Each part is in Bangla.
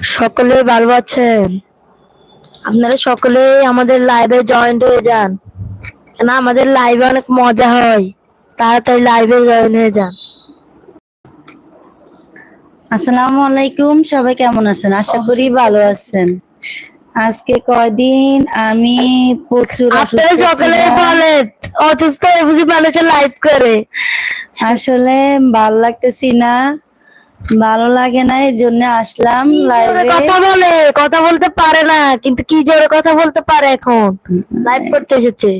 সকলে ভালো আছেন? আপনারা সকলেই আমাদের লাইভে জয়েন্ট হয়ে যান। না আমাদের লাইভে অনেক মজা হয়। তাড়াতাড়ি লাইভে জয়েন হয়ে যান। আসসালামু আলাইকুম সবাই কেমন আছেন? আশা করি ভালো আছেন। আজকে কয়দিন? আমি প্রচুর আপনারা সকলে। বলেন অসুস্থ বুঝি মানুষের লাইভ করে। আসলে ভালো লাগতেছি না। ভালো লাগে না এই জন্য আসলাম লাইভে কথা বলে? কথা বলতে পারে না কিন্তু কি জোরে কথা বলতে পারে এখন? লাইভ করতে এসেছে।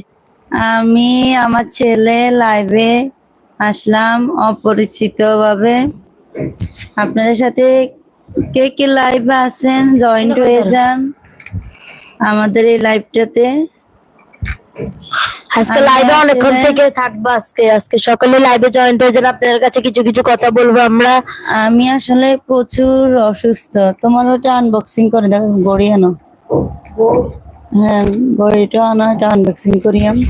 আমি আমার ছেলে লাইভে আসলাম অপরিচিত ভাবে আপনাদের সাথে কে কে লাইভে আছেন? জয়েন্ট হয়ে যান। আমাদের এই লাইভটাতে আজকে লাইভে অনেকক্ষণ থেকে থাকব আজকে। আজকে সকালে লাইভে জয়েন্ট হয়ে যাবে আপনাদের কাছে কিছু কিছু কথা বলব আমরা। আমি আসলে প্রচুর অসুস্থ। তোমার ওটা আনবক্সিং করে দেখো গড়ি আনো। হ্যাঁ গড়িটা আনো এটা আনবক্সিং করি আমি।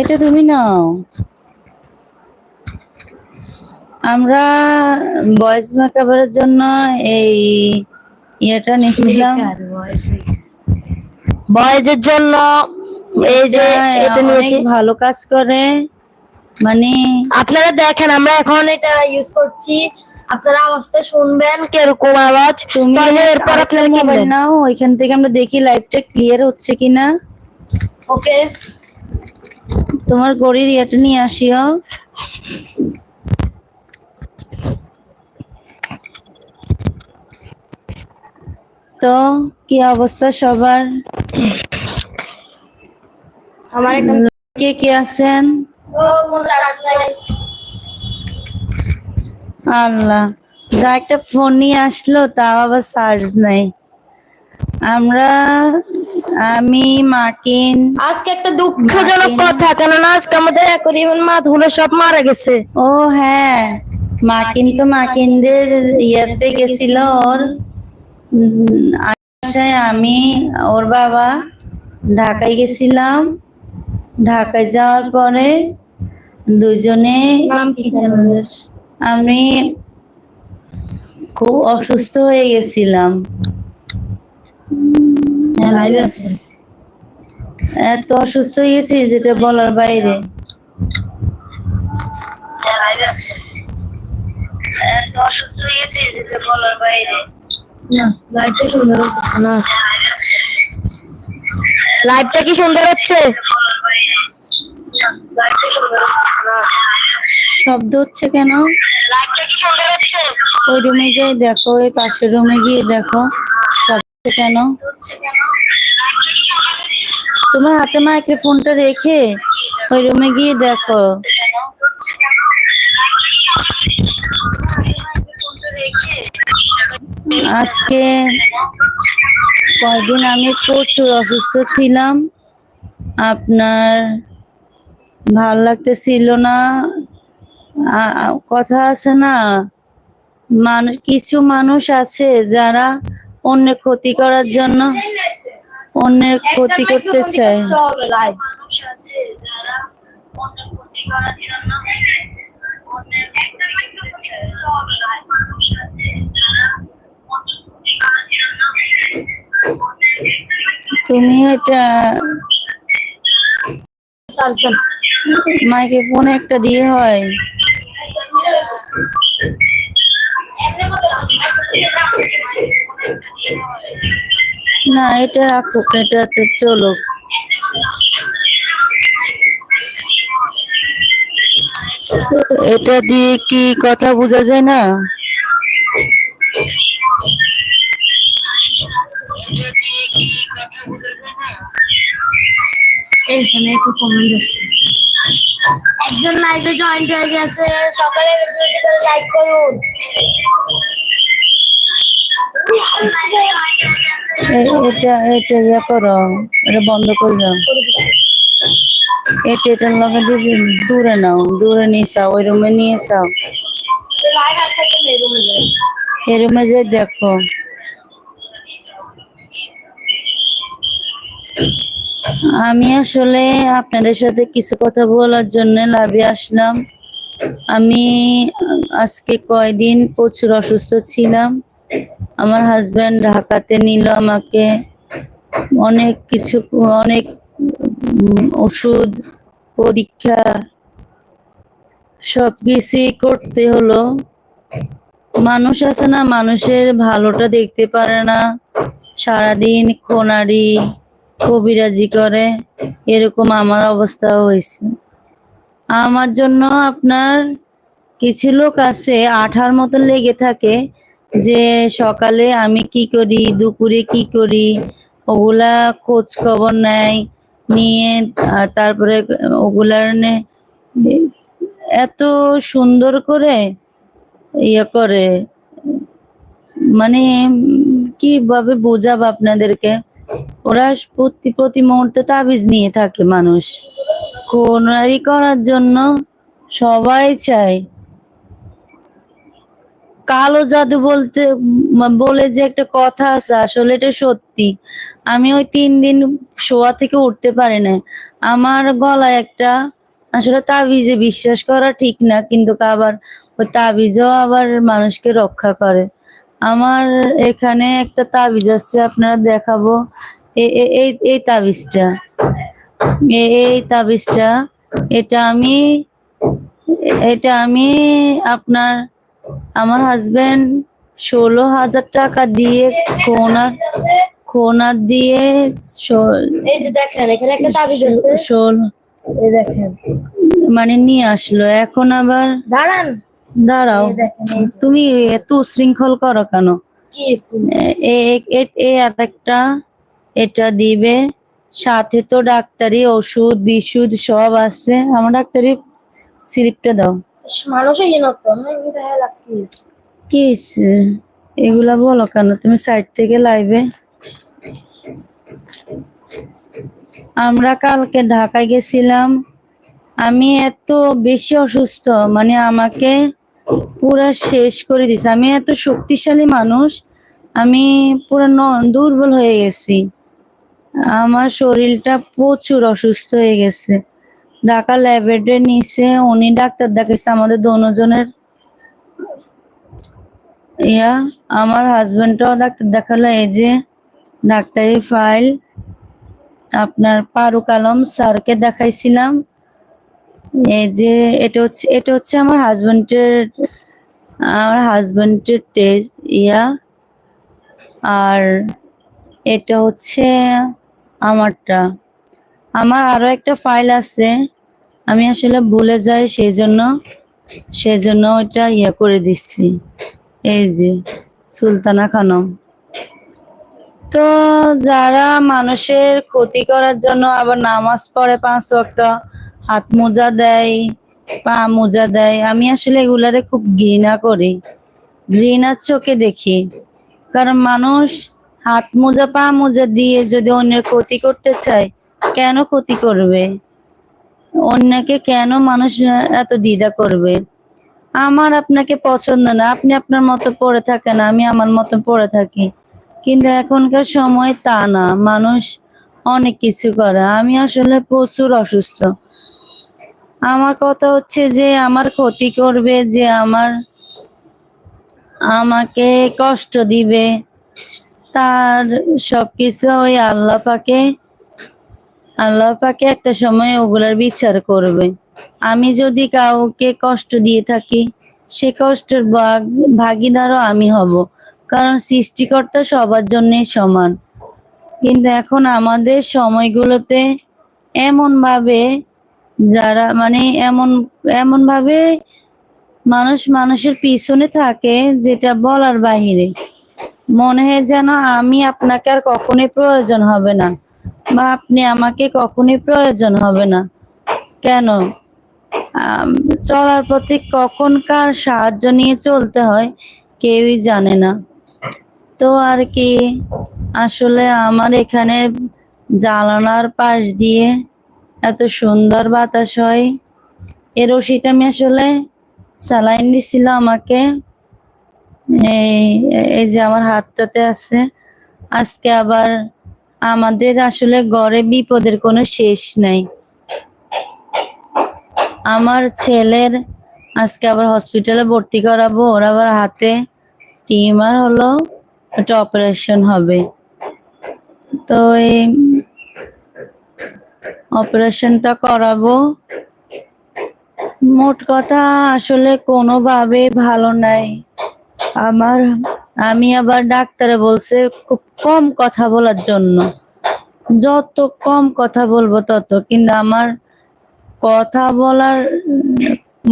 এটা তুমি নাও। আমরা বয়েজ মেকআপের জন্য এই ইয়েটা নিয়েছিলাম। বয়েজের জন্য এই যে এটা নিয়েছি। ভালো কাজ করে। মানে আপনারা দেখেন আমরা এখন এটা ইউজ করছি। আপনারা আওয়াজটা শুনবেন কীরকম আওয়াজ। তাহলে এরপর আপনারা মোবাইল নাও ওইখান থেকে আমরা দেখি লাইভটা ক্লিয়ার হচ্ছে কিনা। ওকে তোমার গড়ির ইয়েটা নিয়ে আসিও। তো কি অবস্থা সবার? আমার কে কে আছেন? আল্লাহ যা একটা ফোন নিয়ে আসলো তাও আবার চার্জ নাই। আমরা আমি মাকিন। আজকে একটা দুঃখজনক কথা কেননা আজকে আমাদের অ্যাকোরিয়ামের মাছগুলো সব মারা গেছে। ও হ্যাঁ মাকিন তো মাকিনদের ইয়েতে গেছিল ওর। আমি ওর বাবা ঢাকায় গেছিলাম। ঢাকায় যাওয়ার পরে দুজনে আমি খুব অসুস্থ হয়ে গেছিলাম। এত অসুস্থ হয়ে গেছি যেটা বলার বাইরে। এত অসুস্থ হয়ে গেছি যেটা বলার বাইরে। না লাইভটা সুন্দর হচ্ছে। না। লাইভটা কি সুন্দর হচ্ছে? শব্দ হচ্ছে কেন? লাইভটা কি সুন্দর হচ্ছে? ওই রুমে যাই দেখো ওই পাশের রুমে গিয়ে দেখো শব্দ কেন? তোমার হাতে মাইক্রোফোনটা রেখে ওই রুমে গিয়ে দেখো। আজকে কয়দিন আমি প্রচুর অসুস্থ ছিলাম। আপনার ভালো লাগতেছিল না। কথা আছে না? মানুষ কিছু মানুষ আছে যারা অন্যের ক্ষতি করার জন্য অন্যের ক্ষতি করতে চায়। লাইভ তুমি এটা সার্চ দেন। মাইক্রোফোন একটা দিয়ে হয়। না এটা রাখুক এটাতে চলুক। এটা দিয়ে কি কথা বোঝা যায় না? এইখানে একটু কমেন্ট আসছে একজন লাইভে জয়েন্ট হয়ে গেছে সকালে বেশি করে লাইক করুন। এটা এটা ইয়ে করো এটা বন্ধ করে দাও। এটা এটার লগে দিয়ে দূরে নাও দূরে নিয়ে ওই রুমে নিয়ে যাও। লাইভ আছে রুমে এই রুমে যে দেখো। আমি আসলে আপনাদের সাথে কিছু কথা বলার জন্য লাভে আসলাম। আমি আজকে কয়দিন প্রচুর অসুস্থ ছিলাম। আমার হাজব্যান্ড ঢাকাতে নিল আমাকে। অনেক কিছু, অনেক ওষুধ, পরীক্ষা সব কিছুই করতে হলো। মানুষ আছে না, মানুষের ভালোটা দেখতে পারে না। সারাদিন খোনারি কবিরাজি করে, এরকম আমার অবস্থা হয়েছে। আমার জন্য আপনার কিছু লোক আছে, আঠার মতো লেগে থাকে যে সকালে আমি কি করি, দুপুরে কি করি, ওগুলা খোঁজ খবর নেয় নিয়ে তারপরে ওগুলার এত সুন্দর করে ইয়ে করে মানে কীভাবে বোঝাবো আপনাদেরকে? ওরা প্রতি প্রতি মুহূর্তে তাবিজ নিয়ে থাকে মানুষ। কোনারি করার জন্য সবাই চায়। কালো জাদু বলতে, বলে যে একটা কথা আছে, আসলে এটা সত্যি। আমি ওই তিন দিন শোয়া থেকে উঠতে পারি না আমার গলায় একটা, আসলে তাবিজে বিশ্বাস করা ঠিক না, কিন্তু আবার ওই তাবিজও আবার মানুষকে রক্ষা করে। আমার এখানে একটা তাবিজ আছে আপনারা দেখাবো। এই এই তাবিজটা। এই তাবিজটা এটা আমি এটা আমি আপনার আমার হাজবেন্ড ষোলো হাজার টাকা দিয়ে খোনার খোনার দিয়ে মানে নিয়ে আসলো। এখন আবার দাঁড়ান। দাঁড়াও। তুমি এত শৃঙ্খল করো কেন? আর একটা এটা দিবে। সাথে তো ডাক্তারি ওষুধ বিশুদ সব আছে। আমার ডাক্তারি স্লিপটা দাও। কি এগুলা বলো কেন? তুমি সাইড থেকে লাইভে আমরা কালকে ঢাকায় গেছিলাম। আমি এত বেশি অসুস্থ মানে আমাকে পুরা শেষ করে দিছে। আমি এত শক্তিশালী মানুষ, আমি পুরা দুর্বল হয়ে গেছি। আমার শরীরটা প্রচুর অসুস্থ হয়ে গেছে। ঢাকা ল্যাবেটে নিচে উনি ডাক্তার দেখাইছে আমাদের দুজনের ইয়া, আমার হাজবেন্ডটাও ডাক্তার দেখাল, এই যে ডাক্তারি ফাইল। আপনার ফারুক আলম স্যারকে দেখাইছিলাম। এই যে এটা হচ্ছে এটা হচ্ছে আমার হাজবেন্ডের আমার হাজবেন্ডের টেস্ট ইয়া। আর এটা হচ্ছে আমারটা। আমার আরও একটা ফাইল আছে, আমি আসলে ভুলে যাই সেই জন্য সেই জন্য ওইটা ইয়া করে দিচ্ছি। এই যে, সুলতানা খানম। তো যারা মানুষের ক্ষতি করার জন্য আবার নামাজ পড়ে পাঁচ ওয়াক্ত হাত মোজা দেয়, পা মোজা দেয়। আমি আসলে এগুলারে খুব ঘৃণা করি। ঘৃণার চোখে দেখি। কারণ মানুষ হাত মোজা, পা মোজা দিয়ে যদি অন্যের ক্ষতি করতে চায়, কেন ক্ষতি করবে? অন্যকে কেন মানুষ এত দ্বিধা করবে? আমার আপনাকে পছন্দ না। আপনি আপনার মতো পড়ে থাকেন, আমি আমার মতো পড়ে থাকি। কিন্তু এখনকার সময় তা না। মানুষ অনেক কিছু করে। আমি আসলে প্রচুর অসুস্থ। আমার কথা হচ্ছে যে আমার ক্ষতি করবে, যে আমার আমাকে কষ্ট দিবে, তার সবকিছু ওই আল্লাহ পাকে আল্লাহ পাকে একটা সময় ওগুলার বিচার করবে। আমি যদি কাউকে কষ্ট দিয়ে থাকি, সে কষ্টের ভাগ- ভাগিদারও আমি হব, কারণ সৃষ্টিকর্তা সবার জন্যই সমান। কিন্তু এখন আমাদের সময়গুলোতে এমন ভাবে যারা মানে এমন এমন ভাবে মানুষ মানুষের পিছনে থাকে যেটা বলার বাহিরে। মনে হয় যেন আমি আপনাকে আর কখনোই প্রয়োজন হবে না বা আপনি আমাকে কখনোই প্রয়োজন হবে না। কেন? চলার পথে কখন কার সাহায্য নিয়ে চলতে হয় কেউই জানে না। তো আর কি, আসলে আমার এখানে জানালার পাশ দিয়ে এত সুন্দর বাতাস হয়। এর রশিটা আমি আসলে স্যালাইন দিছিল আমাকে। এই এই যে আমার হাতটাতে আছে। আজকে আবার আমাদের আসলে গড়ে বিপদের কোনো শেষ নাই। আমার ছেলের আজকে আবার হসপিটালে ভর্তি করাবো। ওর আবার হাতে টিমার হলো একটা অপারেশন হবে। তো এই অপারেশনটা করাবো। মোট কথা আসলে কোনোভাবে ভালো নাই। আমার, আমি আবার ডাক্তারে বলছে খুব কম কথা বলার জন্য। যত কম কথা বলব তত, কিন্তু আমার কথা বলার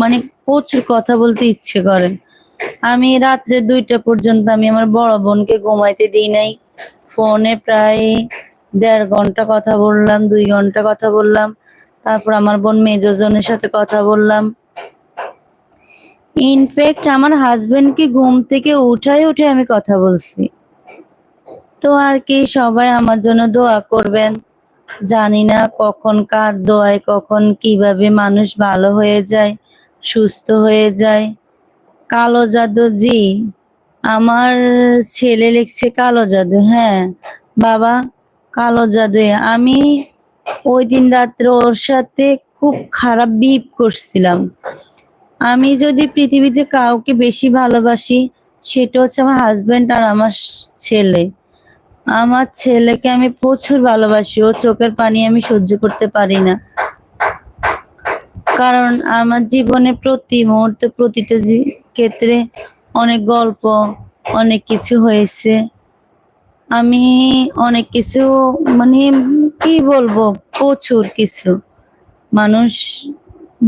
মানে প্রচুর কথা বলতে ইচ্ছে করে। আমি রাত্রে দুইটা পর্যন্ত আমি আমার বড় বোনকে ঘুমাইতে দিই নাই। ফোনে প্রায় দেড় ঘণ্টা কথা বললাম, দুই ঘণ্টা কথা বললাম, তারপর আমার বোন মেজজনের সাথে কথা বললাম। ইনফ্যাক্ট আমার হাজবেন্ডকে ঘুম থেকে উঠাই উঠে আমি কথা বলছি। তো আর কি, সবাই আমার জন্য দোয়া করবেন। জানি না কখন কার দোয়ায়, কখন কীভাবে মানুষ ভালো হয়ে যায়, সুস্থ হয়ে যায়। কালো জাদু, জি। আমার ছেলে লিখছে কালো জাদু হ্যাঁ। বাবা কালো জাদু আমি ওই দিন রাত্রে ওর সাথে খুব খারাপ বিপ করছিলাম। আমি যদি পৃথিবীতে কাউকে বেশি ভালোবাসি, সেটা হচ্ছে আমার হাজবেন্ড আর আমার ছেলে। আমার ছেলেকে আমি প্রচুর ভালোবাসি, ও চোখের পানি আমি সহ্য করতে পারি না। কারণ আমার জীবনে প্রতি মুহূর্তে প্রতিটা ক্ষেত্রে অনেক গল্প, অনেক কিছু হয়েছে। আমি অনেক কিছু মানে কি বলব, প্রচুর কিছু। মানুষ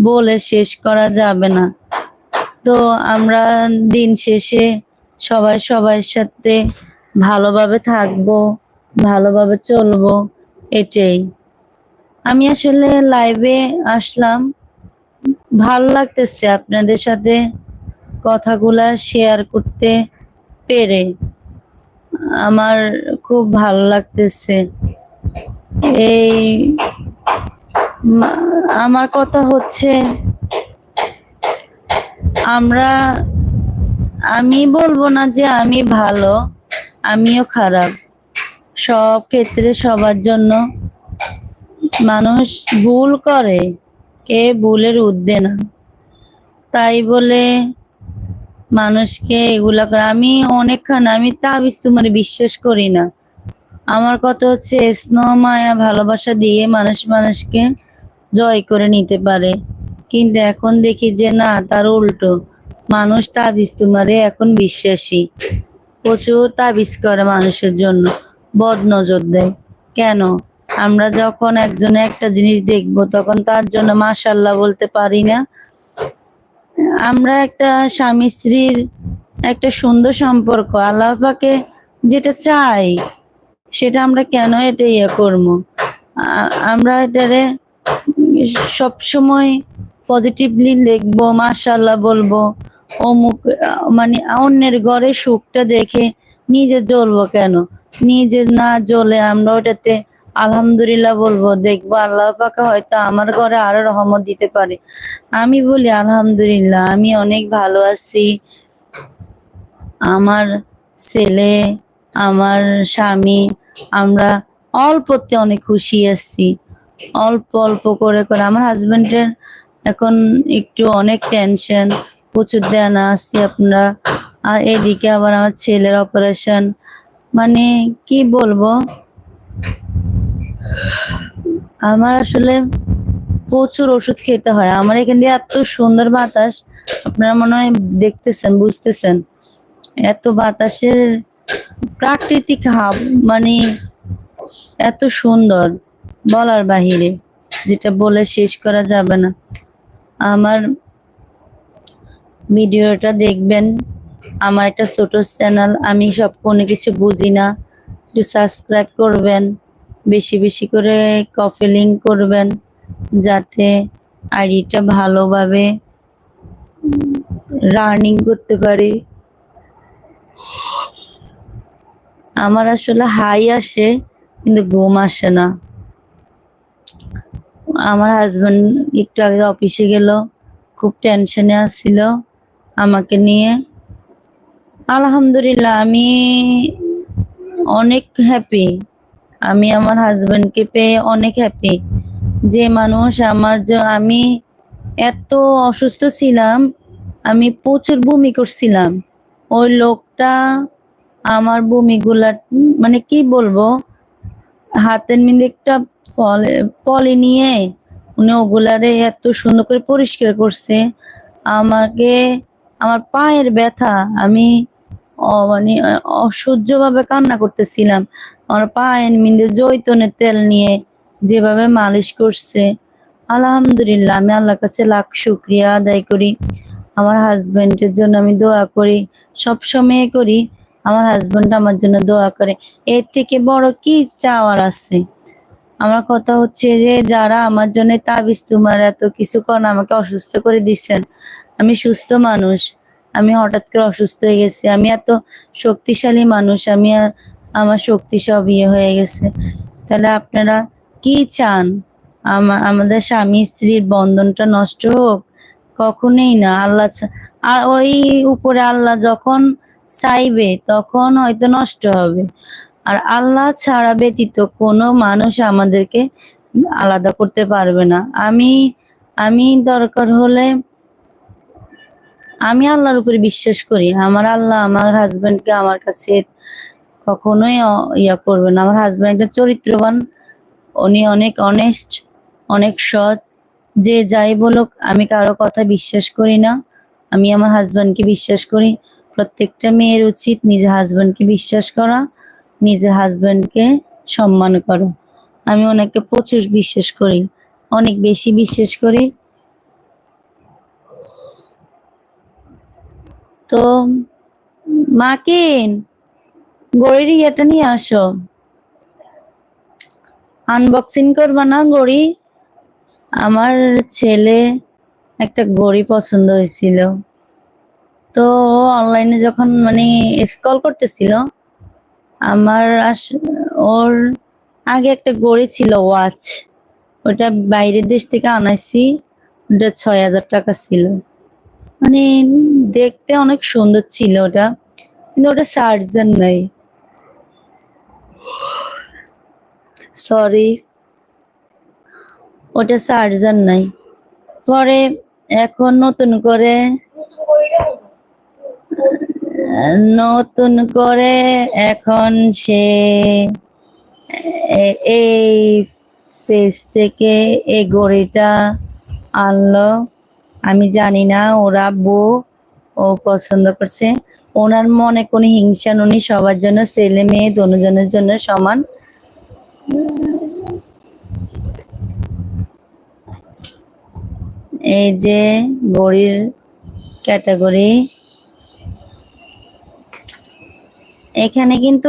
বলে শেষ করা যাবে না। তো আমরা দিন শেষে সবাই সবার সাথে ভালোভাবে থাকব, ভালোভাবে চলবো, এটাই। আমি আসলে লাইভে আসলাম। ভালো লাগতেছে আপনাদের সাথে কথাগুলা শেয়ার করতে পেরে। আমার খুব ভালো লাগতেছে। এই আমার কথা হচ্ছে, আমরা, আমি বলব না যে আমি ভালো, আমিও খারাপ। সব ক্ষেত্রে সবার জন্য মানুষ ভুল করে, কে ভুলের উদ্দে না। তাই বলে মানুষকে এগুলা করে। আমি অনেকখান, আমি তাবিজ তোমার বিশ্বাস করি না। আমার কথা হচ্ছে, স্নেহ, মায়া, ভালোবাসা দিয়ে মানুষ মানুষকে জয় করে নিতে পারে। কিন্তু এখন দেখি যে না, তার উল্টো। মানুষ তাবিজ তোমারে এখন বিশ্বাসী। প্রচুর তাবিজ করে মানুষের জন্য বদ নজর দেয়। কেন? আমরা যখন একজনে একটা জিনিস দেখব, তখন তার জন্য মাশাল্লাহ বলতে পারি না। আমরা একটা স্বামী স্ত্রীর একটা সুন্দর সম্পর্ক, আল্লাহ পাকে যেটা চাই, সেটা আমরা কেন এটা ইয়ে করব? আমরা এটারে সব সময় পজিটিভলি দেখব মাশাল্লাহ বলব, অমুক মানে অন্যের ঘরে সুখটা দেখে নিজে জ্বলবো কেন? নিজে না জ্বলে আমরা ওটাতে আলহামদুলিল্লাহ বলব, দেখব আল্লাহ পাকা হয়তো আমার ঘরে আরও রহমত দিতে পারে। আমি বলি, আলহামদুলিল্লাহ, আমি অনেক ভালো আছি। আমার ছেলে, আমার স্বামী, আমরা অল্পতে অনেক খুশি আছি। অল্প অল্প করে করে। আমার হাজবেন্ডের এখন একটু অনেক টেনশন প্রচুর দেনা আসছি আপনারা। আর এদিকে আবার আমার ছেলের অপারেশন মানে কি বলব? আমার আসলে প্রচুর ওষুধ খেতে হয়। আমার এখান দিয়ে এত সুন্দর বাতাস, আপনারা মনে হয় দেখতেছেন, বুঝতেছেন। এত বাতাসের প্রাকৃতিক হাব মানে এত সুন্দর বলার বাহিরে, যেটা বলে শেষ করা যাবে না। আমার ভিডিওটা দেখবেন, আমার একটা ছোট চ্যানেল, আমি সব কোনো কিছু বুঝি না, একটু সাবস্ক্রাইব করবেন। বেশি বেশি করে কফি লিঙ্ক করবেন যাতে আইডিটা ভালোভাবে রানিং করতে পারি। আমার আসলে হাই আসে, কিন্তু ঘুম আসে না। আমার হাজব্যান্ড একটু আগে অফিসে গেল, খুব টেনশনে আসছিল আমাকে নিয়ে। আলহামদুলিল্লাহ, আমি অনেক হ্যাপি আমি আমার হাজবেন্ডকে পেয়ে অনেক হ্যাপি যে মানুষ আমার আমি এত অসুস্থ ছিলাম, আমি প্রচুর বমি করছিলাম। ওই লোকটা আমার বমিগুলা মানে কি বলব, হাতের মধ্যে একটা ফলে পলি নিয়ে উনি ওগুলারে এত সুন্দর করে পরিষ্কার করছে। আমাকে, আমার পায়ের ব্যথা, আমি মানে অসহ্য ভাবে কান্না করতেছিলাম। আমার পায়ের মিন্দে জৈতনের তেল নিয়ে যেভাবে মালিশ করছে। আলহামদুলিল্লাহ, আমি আল্লাহর কাছে লাখ শুক্রিয়া আদায় করি। আমার হাজবেন্ডের জন্য আমি দোয়া করি সব সময় করি। আমার হাজবেন্ড আমার জন্য দোয়া করে। এর থেকে বড় কি চাওয়ার আছে? আমার কথা হচ্ছে যে, যারা আমার জন্য তাবিজ তোমার এত কিছু করেন, আমাকে অসুস্থ করে দিচ্ছেন আমি সুস্থ মানুষ। আমি হঠাৎ করে অসুস্থ হয়ে গেছি। আমি এত শক্তিশালী মানুষ। আমি আমার শক্তি সব ইয়ে হয়ে গেছে। তাহলে আপনারা কি চান? আমা- আমাদের স্বামী স্ত্রীর বন্ধনটা নষ্ট হোক? কখনোই না। আল্লাহ আর ওই উপরে আল্লাহ যখন চাইবে, তখন হয়তো নষ্ট হবে। আর আল্লাহ ছাড়া ব্যতীত কোনো মানুষ আমাদেরকে আলাদা করতে পারবে না। আমি আমি দরকার হলে আমি আল্লাহর উপরে বিশ্বাস করি। আমার আল্লাহ, আমার হাজবেন্ডকে আমার কাছে কখনোই ইয়া করবে না। আমার হাজবেন্ড একটা চরিত্রবান। উনি অনেক অনেস্ট অনেক সৎ। যে যাই বলুক, আমি কারও কথা বিশ্বাস করি না। আমি আমার হাজব্যান্ডকে বিশ্বাস করি। প্রত্যেকটা মেয়ের উচিত নিজের হাজব্যান্ডকে বিশ্বাস করা, নিজের হাজব্যান্ডকে সম্মান করো। আমি ওনাকে প্রচুর বিশ্বাস করি, অনেক বেশি বিশ্বাস করি। তো, মাকিন গড়ির ইয়েটা নিয়ে আসো। আনবক্সিং করবা না গড়ি আমার ছেলে একটা গড়ি পছন্দ হয়েছিল। তো অনলাইনে যখন মানে স্কল করতেছিল, আমার ওর আগে একটা গড়ি ছিল ওয়াচ ওটা বাইরের দেশ থেকে আনাইছি, ওটা ছয় হাজার টাকা ছিল। মানে দেখতে অনেক সুন্দর ছিল ওটা, কিন্তু ওটা চার্জার নাই। সরি ওটা চার্জার নাই। পরে এখন নতুন করে নতুন করে এখন সে এই পেজ থেকে এই ঘড়িটা আনলো। আমি জানি না, ওরা বউ ও পছন্দ করছে। ওনার মনে কোনো হিংসা উনি সবার জন্য ছেলে মেয়ে, দুজনের জন্য সমান। এই যে বড়ির ক্যাটাগরি। এখানে কিন্তু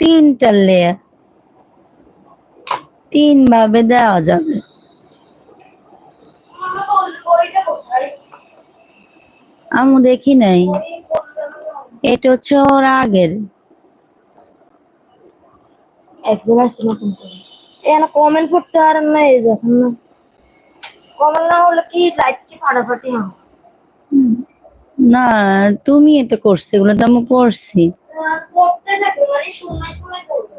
তিনটা লেয়ার তিন ভাবে দেওয়া যাবে। আমি দেখি নাই। এটা হচ্ছে ওর আগের। একজন আসছে নতুন এখানে কমেন্ট করতে পারেন না এই দেখেন না। কমেন্ট না হলে কি লাইট কি ফাটাফাটি হবে? না তুমি এটা করছ এগুলো তো আমি পড়ছি। আর করতে থাকবে মানে সময় সময় করবে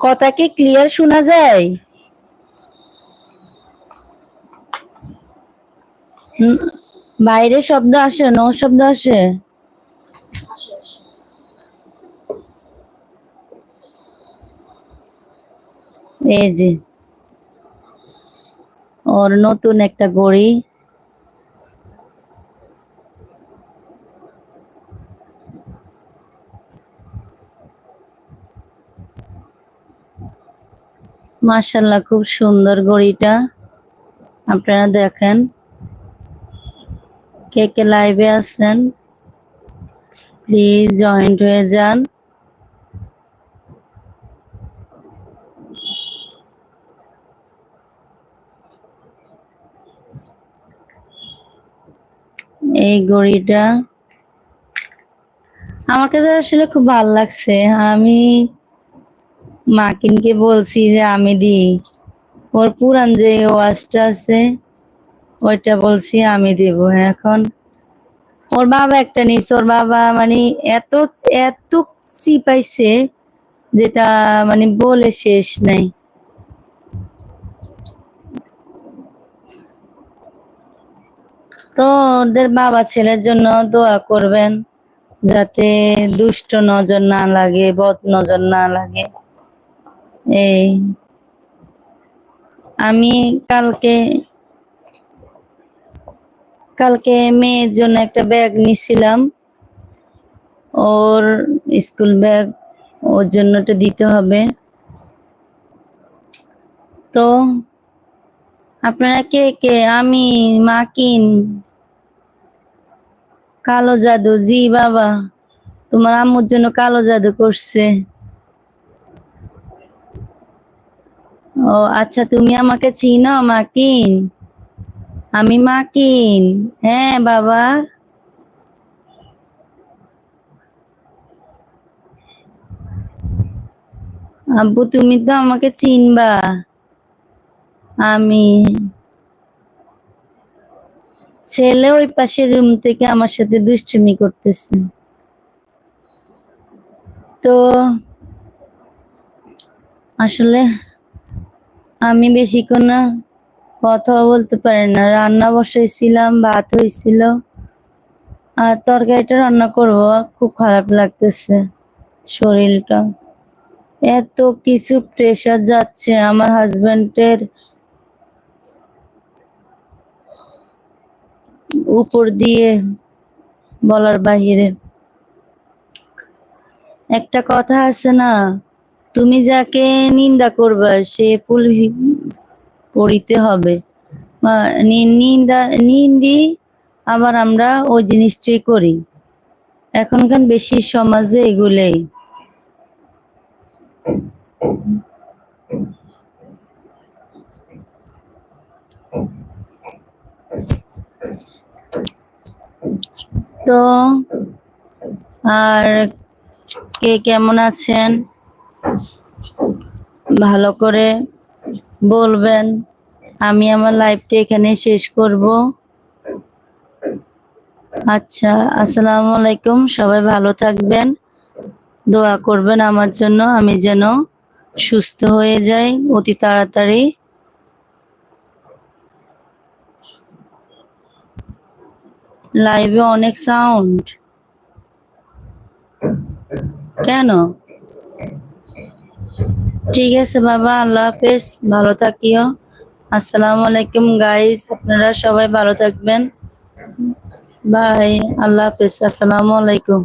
কথা কি ক্লিয়ার শোনা যায়? বাইরে শব্দ আসে, নো শব্দ আসে। এই যে, ওর নতুন একটা ঘড়ি মাশাল্লাহ, খুব সুন্দর ঘড়িটা আপনারা দেখেন। কে কে লাইভে আছেন? প্লিজ জয়েন্ট হয়ে যান। এই ঘড়িটা আমার কাছে আসলে খুব ভালো লাগছে। আমি মাকিনকে বলছি যে আমি দিই। ওর পুরান যে ওয়াচটা আছে ওইটা বলছি, আমি দেব এখন। ওর বাবা একটা নিস ওর বাবা মানে এত এত চিপাইছে যেটা মানে বলে শেষ নাই। তো ওদের বাবা ছেলের জন্য দোয়া করবেন যাতে দুষ্ট নজর না লাগে, বদ নজর না লাগে। এই। আমি কালকে কালকে মেয়ের জন্য একটা ব্যাগ নিছিলাম। ওর স্কুল ব্যাগ ওর জন্যটা দিতে হবে। তো আপনারা কে কে? আমি, মাকিন, কালো জাদু, জি বাবা, তোমার আম্মুর জন্য কালো জাদু করছে। ও আচ্ছা তুমি আমাকে চিনো, মাকিন? আমি মাকিন। হ্যাঁ বাবা। আব্বু, তুমি তো আমাকে চিনবা। আমি ছেলে ওই পাশের রুম থেকে আমার সাথে দুষ্টুমি করতেছে। তো আসলে আমি বেশিক্ষণ না কথা বলতে পারি না। রান্না বসাইছিলাম, ভাত হয়েছিল আর তরকারিটা রান্না করব, খুব খারাপ লাগতেছে শরীরটা। এত কিছু প্রেশার যাচ্ছে আমার হাজবেন্ডের উপর দিয়ে বলার বাহিরে। একটা কথা আছে না, তুমি যাকে নিন্দা করবা, সে ফুল পড়িতে হবে। নিন্দি আবার আমরা ওই জিনিসটাই করি। এখনকার বেশি সমাজে এগুলোই। তো, আর কে কেমন আছেন? ভালো করে বলবেন। আমি আমার লাইফটা এখানে শেষ করব। আচ্ছা আসসালামু আলাইকুম, সবাই ভালো থাকবেন। দোয়া করবেন আমার জন্য, আমি যেন সুস্থ হয়ে যাই অতি তাড়াতাড়ি। লাইভে অনেক সাউন্ড কেন? ঠিক আছে বাবা, আল্লাহ হাফেজ, ভালো থাকিও। আসসালামু আলাইকুম গাইস আপনারা সবাই ভালো থাকবেন। বাই আল্লাহ হাফিজ। আসসালামু আলাইকুম।